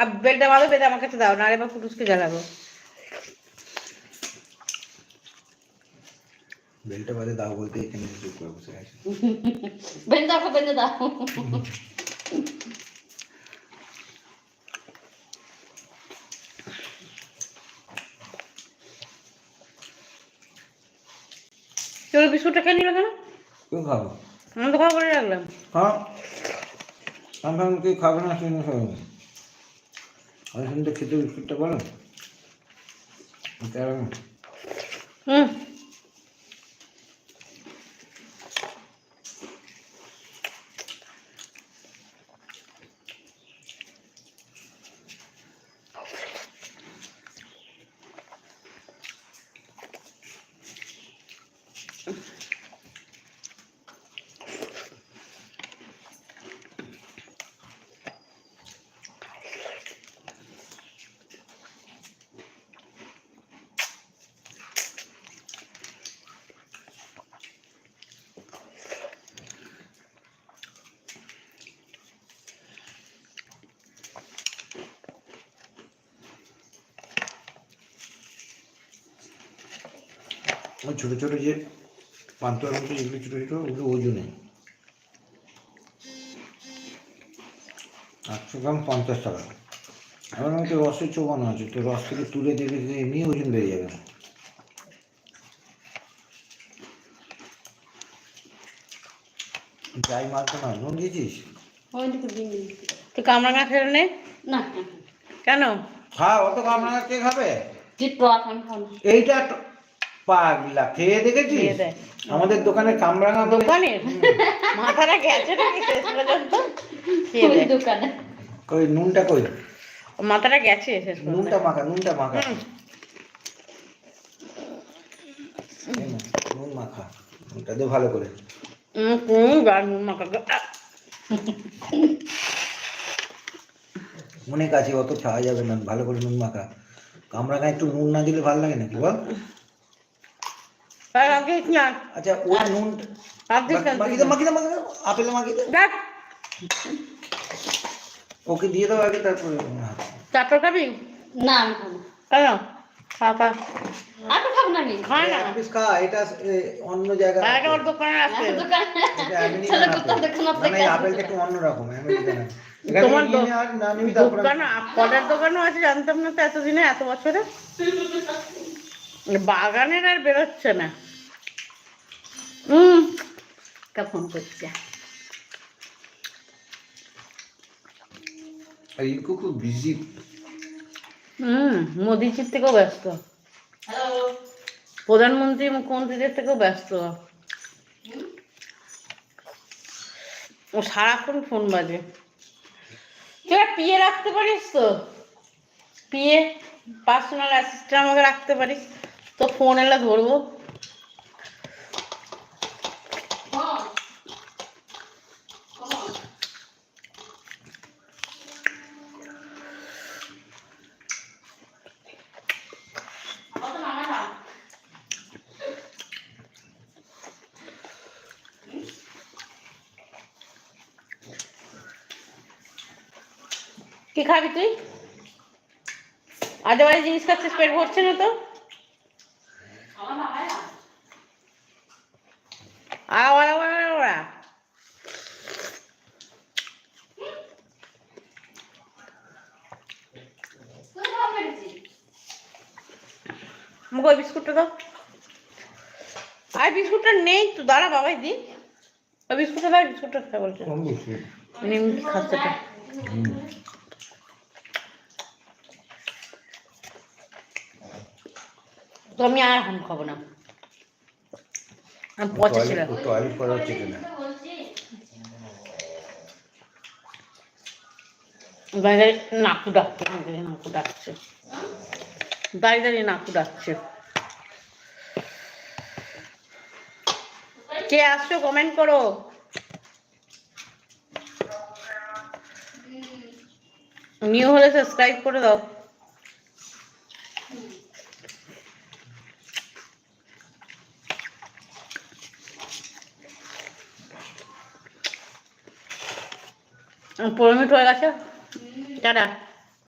আর বেলটা ভালো বেঁধে আমার কাছে দাও নাহলে এবার পুরুষকে জ্বালাবো বেলটা বাদে দাও বলতে এখানে চুপ করে বসে আছে বেঁধে দাও বেঁধে দাও তোর বিস্কুটটা খেয়ে নিল কেন? কেউ খাব আমি তো খাওয়া করে রাখলাম। হ্যাঁ আমি ভাবলাম কেউ খাবে না সেই না খাবে আমি শুনতে খেতে বিস্কুটটা বলো হুম। ওই ছোটো ছোটো যে পান্তুয়ার মতো যেগুলো ছোটো ছোটো ওগুলো ওজনে আটশো গ্রাম পঞ্চাশ টাকা। এবার মধ্যে রসের চোবানো আছে তো রস থেকে তুলে যে এমনি ওজন বেড়ে যাবে। না যাই মারতো না নুন দিয়েছিস? তুই কামরাঙা খেলে নে। না। কেন? খা অত কামড়া কে খাবে? আমি এইটা পাগলা খেয়ে দেখেছিস? আমাদের দোকানে কামরাঙা বলে দোকানের? মাথাটা গেছে নাকি শেষ পর্যন্ত? খেয়ে দোকানে। কই নুনটা কই? মাথাটা গেছে শেষ পর্যন্ত। নুনটা মাখা নুনটা মাখা। নুন মাখা নুনটা দে ভালো করে। গান মাখা! অনেক আছে অত খাওয়া যাবে না ভালো করে নুন মাখা। কামরাঙা একটু নুন না দিলে ভালো লাগে নাকি বল? আর আগে কি আর? আচ্ছা ওই নুন আপেলে দেখ, ওকে দিয়ে দাও আগে তারপরে হ্যাঁ। খাবি? না আমি খাব না। কেন? খা খা আর খাব না আমি। খা না। এক খা এটা অন্য আর ওর দোকানে আছে। চলো কোথাও আপেলটা একটু তোমার দোকানও আছে জানতাম না তো এতদিনে এত বছরে। বাগানের আর বেরোচ্ছে না। হুম কা ফোন করছে আর ইকু খুব বিজি হুম মোদিজির থেকেও ব্যস্ত। প্রধানমন্ত্রী মুখ্যমন্ত্রীদের থেকেও ব্যস্ত। ও সারাক্ষণ ফোন বাজে। তুই আর পিয়ে রাখতে পারিস তো? পিয়ে পার্সোনাল অ্যাসিস্ট্যান্ট আমাকে রাখতে পারিস? তো ফোন এলে ধরবো। কি খাবি তুই? আজে বাজে জিনিস খাচ্ছিস, পেট ভরছে না তো? আওয়া আওয়া আওয়া মুখ ওই বিস্কুটটা দাও। আর বিস্কুটটা নেই তো দাঁড়া বাবাই দি। ওই বিস্কুটটা দাও বিস্কুটটা খা বলছে। নিমকি খাচ্ছে তো আমি আর হাম খাব না। পচা ছিল টয়লেট করা নাকু ডাকছে নাকু ডাকছে। দাঁড়িয়ে দাঁড়িয়ে নাকু ডাকছে। কে আসছো কমেন্ট করো। নিউ হলে সাবস্ক্রাইব করে দাও। পনেরো মিনিট হয়ে গেছে। টাটা।